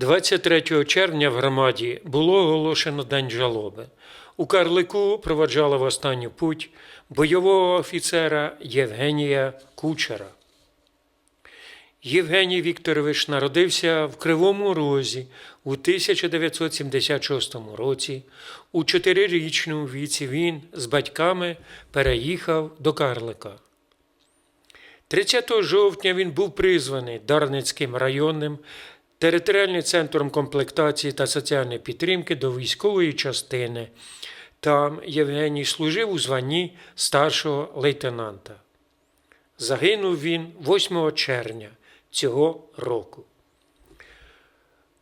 23 червня в громаді було оголошено День жалоби. У Карлику проводжали в останню путь бойового офіцера Євгенія Кучера. Євгеній Вікторович народився в Кривому Розі у 1976 році. У чотирирічному віці він з батьками переїхав до Карлика. 30 жовтня він був призваний Дарницьким районним територіальним центром комплектації та соціальної підтримки до військової частини. Там Євгеній служив у званні старшого лейтенанта. Загинув він 8 червня цього року.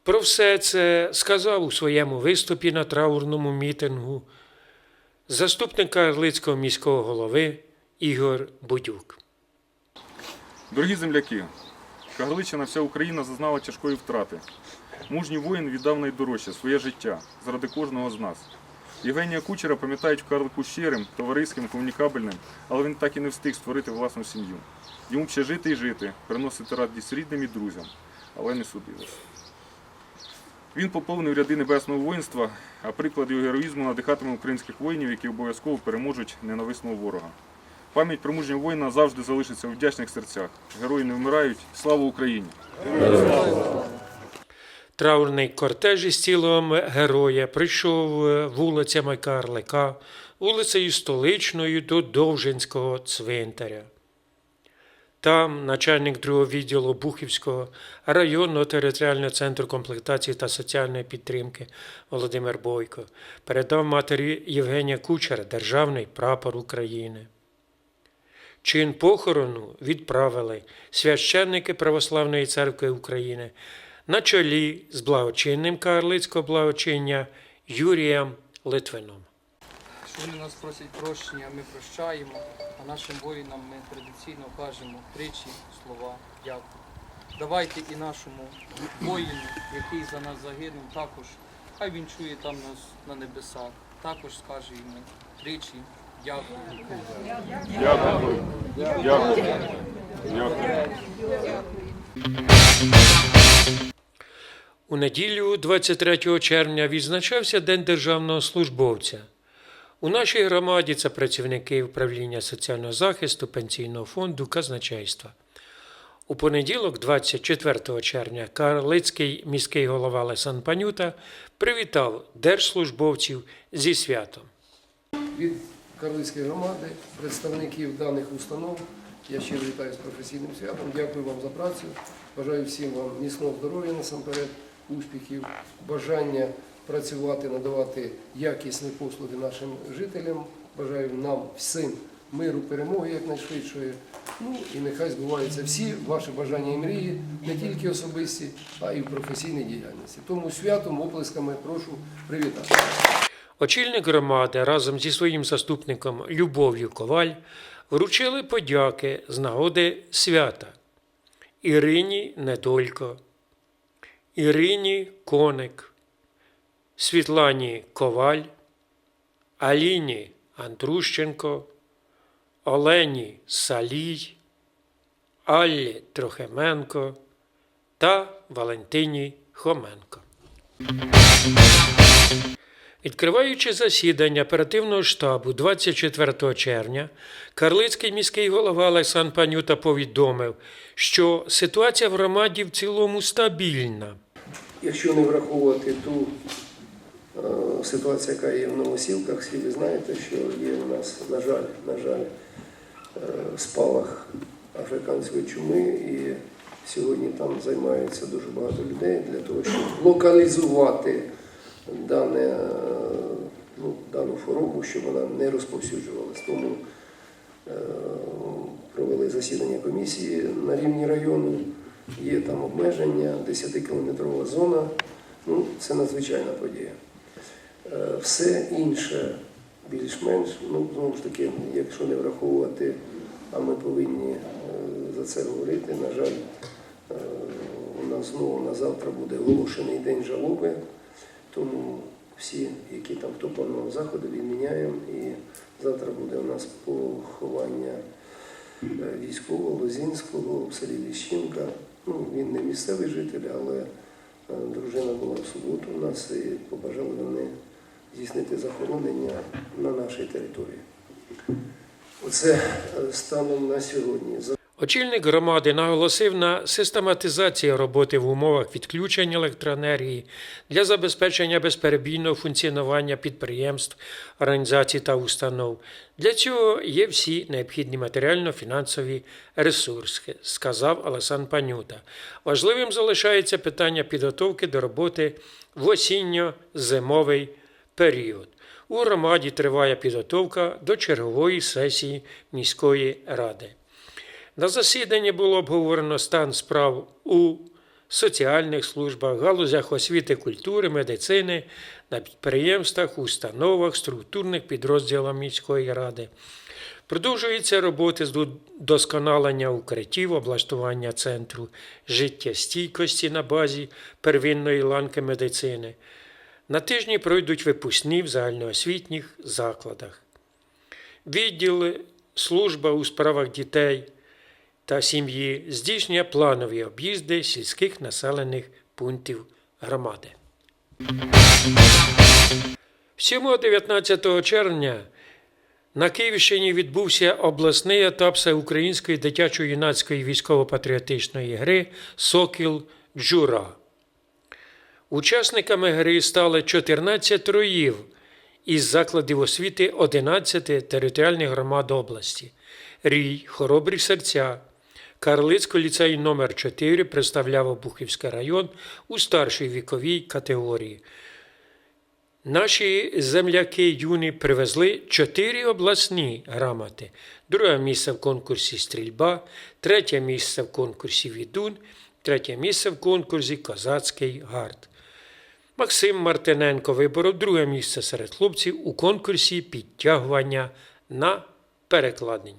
Про все це сказав у своєму виступі на траурному мітингу заступник Карлицького міського голови Ігор Будюк. Дорогі земляки, Кагарличина вся Україна зазнала тяжкої втрати. Мужній воїн віддав найдорожче своє життя заради кожного з нас. Євгенія Кучера пам'ятають в Карлику щирим, товариським, комунікабельним, але він так і не встиг створити власну сім'ю. Йому ще жити і жити, приносити радість рідним і друзям, але не судилось. Він поповнив ряди небесного воїнства, а приклад його героїзму надихатиме українських воїнів, які обов'язково переможуть ненависного ворога. Пам'ять про мужнього воїна завжди залишиться у вдячних серцях. Герої не вмирають. Слава Україні! Траурний кортеж із тілом героя прийшов е, вулицями Карлика, вулицею Столичною до Довжинського цвинтаря. Там начальник другого відділу Бухівського районного територіального центру комплектації та соціальної підтримки Володимир Бойко передав матері Євгенія Кучера державний прапор України. Чин похорону відправили священники Православної церкви України на чолі з благочинним Карлицького благочиння Юрієм Литвином. що вони нас просять прощення, ми прощаємо, а нашим воїнам ми традиційно кажемо тричі слова дякую. Давайте і нашому воїну, який за нас загинув, також, хай він чує там нас на небесах, також скаже йому тричі дякую. У неділю 23 червня відзначався День державного службовця. У нашій громаді це працівники управління соціального захисту, пенсійного фонду, казначейства. У понеділок, 24 червня, Карлицький міський голова Лесан Панюта привітав держслужбовців зі святом. Карлицької громади, представників даних установ. Я щиро вітаю з професійним святом. Дякую вам за працю. Бажаю всім вам міцного здоров'я насамперед, успіхів, бажання працювати, надавати якісні послуги нашим жителям. Бажаю нам всім миру, перемоги якнайшвидшої. Ну і нехай збуваються всі ваші бажання і мрії, не тільки особисті, а й в професійній діяльності. Тому святом, оплесками прошу привітати. Очільник громади разом зі своїм заступником Любов'ю Коваль вручили подяки з нагоди свята Ірині Недолько, Ірині Коник, Світлані Коваль, Аліні Андрущенко, Олені Салій, Аллі Трохименко та Валентині Хоменко. Відкриваючи засідання оперативного штабу 24 червня, Карлицький міський голова Олександр Панюта повідомив, що ситуація в громаді в цілому стабільна. Якщо не враховувати ту е, ситуацію, яка є в Новосілках, всі ви знаєте, що є у нас, на жаль, на жаль, е, спалах африканської чуми, і сьогодні там займаються дуже багато людей для того, щоб локалізувати дане, хворобу, щоб вона не розповсюджувалась. Тому е, провели засідання комісії на рівні району. Є там обмеження, 10-кілометрова зона. Ну, це надзвичайна подія. Е, Все інше більш-менш, ну знову ж таки, якщо не враховувати, а ми повинні е, за це говорити. На жаль, у нас знову на завтра буде оголошений день жалоби, тому всі, які там хто планував заходи, відміняємо. І завтра буде у нас поховання е, військового Лозінського в селі Ліщинка. Ну, він не місцевий житель, але Е, Дружина була в суботу у нас і побажали вони здійснити захоронення на нашій території. Оце е, станом на сьогодні. Очільник громади наголосив на систематизації роботи в умовах відключення електроенергії для забезпечення безперебійного функціонування підприємств, організацій та установ. Для цього є всі необхідні матеріально-фінансові ресурси, сказав Алесан Панюта. Важливим залишається питання підготовки до роботи в осінньо-зимовий період. У громаді триває підготовка до чергової сесії міської ради. На засіданні було обговорено стан справ у соціальних службах, галузях освіти, культури, медицини, на підприємствах, установах, структурних підрозділах міської ради. Продовжуються роботи з досконалення укриттів, облаштування центру життєстійкості на базі первинної ланки медицини. На тижні пройдуть випускні в загальноосвітніх закладах. Відділ служба у справах дітей та сім'ї здійснює планові об'їзди сільських населених пунктів громади. 7-19 червня на Київщині відбувся обласний етап всеукраїнської дитячо-юнацької військово-патріотичної гри Сокіл Джура. Учасниками гри стали 14 роїв із закладів освіти 11 територіальних громад області. Рій, Хоробрі серця, Карлицький ліцей номер 4 представляв Обухівський район у старшій віковій категорії. Наші земляки юні привезли чотири обласні грамоти. Друге місце в конкурсі стрільба, третє місце в конкурсі відун, третє місце в конкурсі Козацький гард. Максим Мартиненко виборов друге місце серед хлопців у конкурсі підтягування на перекладень.